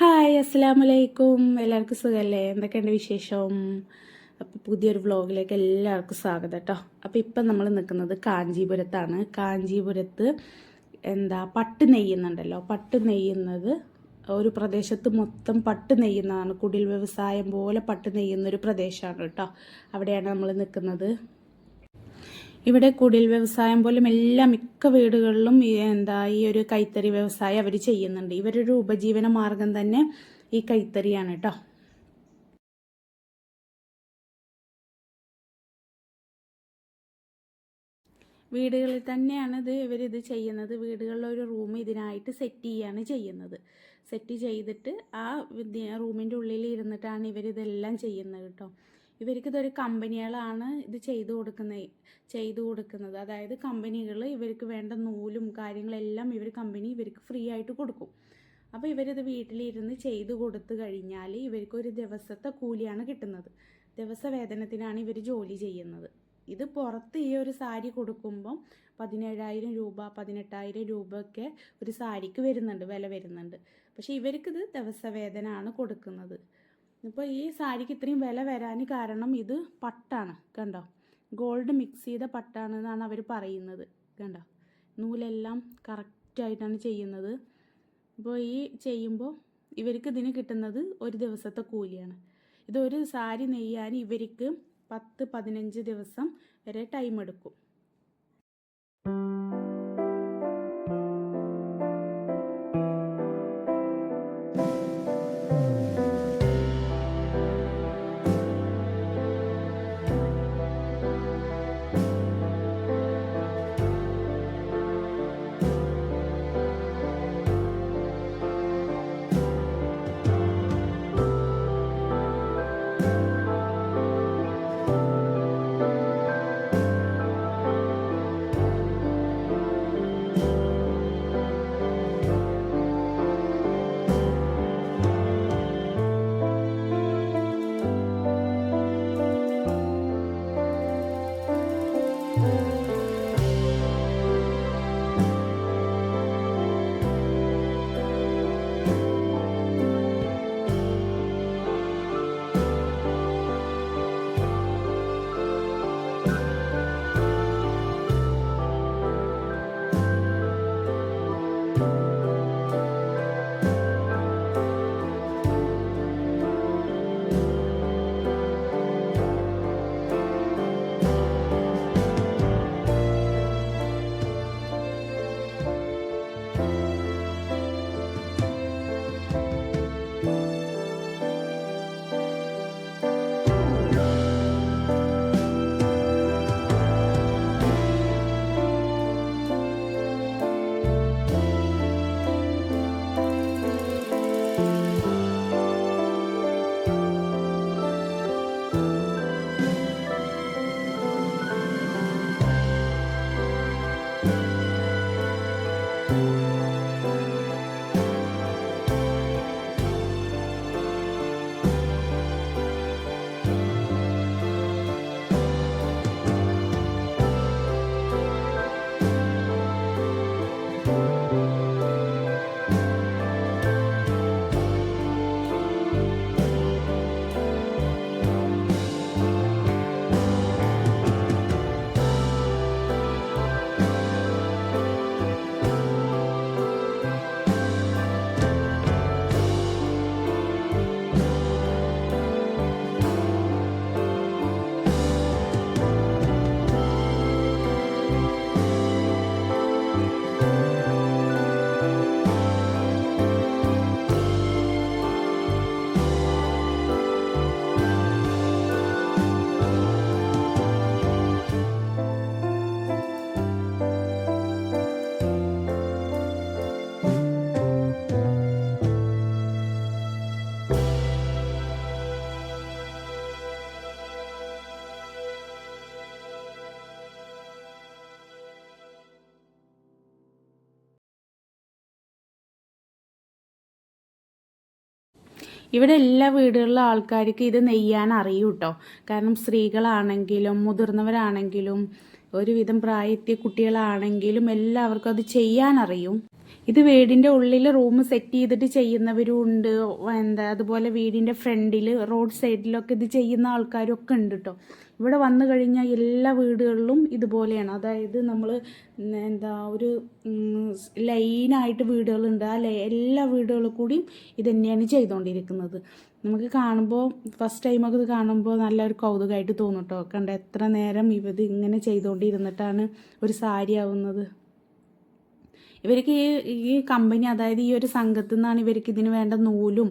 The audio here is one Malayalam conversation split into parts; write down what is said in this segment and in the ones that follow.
ഹായ് അസ്സലാമലൈക്കും എല്ലാവർക്കും സുഖമല്ലേ എന്തൊക്കെയുണ്ട് വിശേഷം? അപ്പോൾ പുതിയൊരു വ്ളോഗിലേക്ക് എല്ലാവർക്കും സ്വാഗതം കേട്ടോ അപ്പോൾ ഇപ്പം നമ്മൾ നിൽക്കുന്നത് കാഞ്ചീപുരത്താണ്. കാഞ്ചീപുരത്ത് എന്താ പട്ട് നെയ്യുന്നുണ്ടല്ലോ. പട്ട് നെയ്യുന്നത് ഒരു പ്രദേശത്ത് മൊത്തം പട്ട് നെയ്യുന്നതാണ്. കുടിൽ വ്യവസായം പോലെ പട്ട് നെയ്യുന്ന ഒരു പ്രദേശമാണ് കേട്ടോ അവിടെയാണ് നമ്മൾ നിൽക്കുന്നത്. ഇവിടെ കുടിൽ വ്യവസായം പോലും എല്ലാ മിക്ക വീടുകളിലും എന്താ ഈ ഒരു കൈത്തറി വ്യവസായം അവർ ചെയ്യുന്നുണ്ട്. ഇവരൊരു ഉപജീവന മാർഗം തന്നെ ഈ കൈത്തറിയാണ് കേട്ടോ വീടുകളിൽ തന്നെയാണ് ഇത് ഇവരിത് ചെയ്യുന്നത്. വീടുകളിലെ ഒരു റൂം ഇതിനായിട്ട് സെറ്റ് ചെയ്യാണ് ചെയ്യുന്നത്. സെറ്റ് ചെയ്തിട്ട് ആ റൂമിന്റെ ഉള്ളിൽ ഇരുന്നിട്ടാണ് ഇവരിതെല്ലാം ചെയ്യുന്നത് കേട്ടോ ഇവർക്ക് ഇതൊരു കമ്പനികളാണ് ഇത് ചെയ്തു കൊടുക്കുന്നത് ചെയ്തു കൊടുക്കുന്നത്. അതായത് കമ്പനികൾ ഇവർക്ക് വേണ്ട നൂലും കാര്യങ്ങളെല്ലാം ഇവർ കമ്പനി ഇവർക്ക് ഫ്രീ ആയിട്ട് കൊടുക്കും. അപ്പോൾ ഇവരിത് വീട്ടിലിരുന്ന് ചെയ്തു കൊടുത്തു കഴിഞ്ഞാൽ ഇവർക്ക് ഒരു ദിവസത്തെ കൂലിയാണ് കിട്ടുന്നത്. ദിവസ വേതനത്തിനാണ് ഇവർ ജോലി ചെയ്യുന്നത്. ഇത് പുറത്ത് ഈ ഒരു സാരി കൊടുക്കുമ്പം പതിനേഴായിരം രൂപ പതിനെട്ടായിരം രൂപയൊക്കെ ഒരു സാരിക്ക് വരുന്നുണ്ട് വില വരുന്നുണ്ട്. പക്ഷേ ഇവർക്കിത് ദിവസവേതനമാണ് കൊടുക്കുന്നത്. ഇപ്പോൾ ഈ സാരിക്ക് ഇത്രയും വില വരാൻ കാരണം ഇത് പട്ടാണ് കണ്ടോ? ഗോൾഡ് മിക്സ് ചെയ്ത പട്ടാണ് എന്നാണ് അവർ പറയുന്നത് കണ്ടോ? നൂലെല്ലാം കറക്റ്റായിട്ടാണ് ചെയ്യുന്നത്. അപ്പോൾ ഈ ചെയ്യുമ്പോൾ ഇവർക്ക് ഇതിന് കിട്ടുന്നത് ഒരു ദിവസത്തെ കൂലിയാണ്. ഇതൊരു സാരി നെയ്യാൻ ഇവർക്ക് പത്ത് പതിനഞ്ച് ദിവസം വരെ ടൈം എടുക്കും. ഇവിടെ എല്ലാ വീടുകളിലും ആൾക്കാർക്ക് ഇത് നെയ്യാൻ അറിയും കേട്ടോ കാരണം സ്ത്രീകളാണെങ്കിലും മുതിർന്നവരാണെങ്കിലും ഒരുവിധം പ്രായത്തിയ കുട്ടികളാണെങ്കിലും എല്ലാവർക്കും അത് ചെയ്യാനറിയും ഇത് വീടിന്റെ ഉള്ളിൽ റൂം സെറ്റ് ചെയ്തിട്ട് ചെയ്യുന്നവരും ഉണ്ട് എന്താ അതുപോലെ വീടിന്റെ ഫ്രണ്ടിൽ റോഡ് സൈഡിലൊക്കെ ഇത് ചെയ്യുന്ന ആൾക്കാരും ഒക്കെ ഉണ്ട് കേട്ടോ ഇവിടെ വന്നു കഴിഞ്ഞാൽ എല്ലാ വീടുകളിലും ഇതുപോലെയാണ്. അതായത് നമ്മൾ എന്താ ഒരു ലൈനായിട്ട് വീടുകളുണ്ട്. ആ എല്ലാ വീടുകളിൽ കൂടിയും ഇത് തന്നെയാണ് ചെയ്തുകൊണ്ടിരിക്കുന്നത് നമുക്ക് കാണുമ്പോൾ ഫസ്റ്റ് ടൈമൊക്കെ ഇത് കാണുമ്പോൾ നല്ലൊരു കൗതുകമായിട്ട് തോന്നും കേട്ടോ കണ്ട എത്ര നേരം ഇവത് ഇങ്ങനെ ചെയ്തുകൊണ്ടിരുന്നിട്ടാണ് ഒരു സാരി ആവുന്നത്. ഇവർക്ക് ഈ ഈ കമ്പനി അതായത് ഈ ഒരു സംഘത്തിൽ നിന്നാണ് ഇവർക്ക് ഇതിന് വേണ്ട നൂലും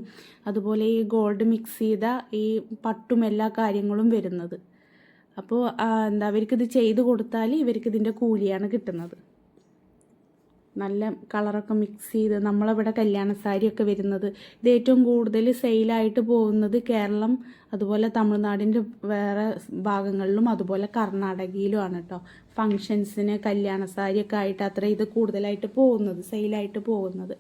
അതുപോലെ ഈ ഗോൾഡ് മിക്സ് ചെയ്ത ഈ പട്ടും എല്ലാ കാര്യങ്ങളും വരുന്നത്. അപ്പോൾ എന്താ അവർക്കിത് ചെയ്ത് കൊടുത്താൽ ഇവർക്ക് ഇതിന്റെ കൂലിയാണ് കിട്ടുന്നത്. നല്ല കളറൊക്കെ മിക്സ് ചെയ്ത് നമ്മളവിടെ കല്യാണ സാരിയൊക്കെ വരുന്നത്. ഇത് ഏറ്റവും കൂടുതൽ സെയിലായിട്ട് പോകുന്നത് കേരളം അതുപോലെ തമിഴ്നാടിന്റെ വേറെ ഭാഗങ്ങളിലും അതുപോലെ കർണാടകയിലുമാണ് കേട്ടോ ഫങ്ഷൻസിന് കല്യാണ സാരിയൊക്കെ ആയിട്ട് അത്ര ഇത് കൂടുതലായിട്ട് പോകുന്നത് സെയിലായിട്ട് പോകുന്നത്.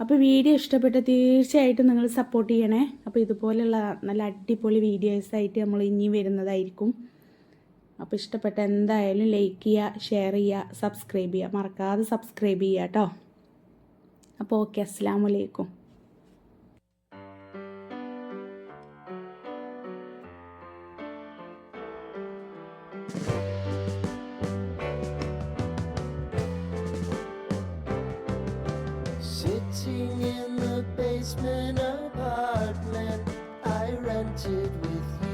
അപ്പോൾ വീഡിയോ ഇഷ്ടപ്പെട്ട തീർച്ചയായിട്ടും നിങ്ങൾ സപ്പോർട്ട് ചെയ്യണേ. അപ്പോൾ ഇതുപോലെയുള്ള നല്ല അടിപൊളി വീഡിയോസായിട്ട് നമ്മൾ ഇനി വരുന്നതായിരിക്കും. അപ്പോൾ ഇഷ്ടപ്പെട്ട എന്തായാലും ലൈക്ക് ചെയ്യുക ഷെയർ ചെയ്യുക സബ്സ്ക്രൈബ് ചെയ്യുക. മറക്കാതെ സബ്സ്ക്രൈബ് ചെയ്യുക കേട്ടോ അപ്പോൾ ഓക്കെ അസ്സാം life.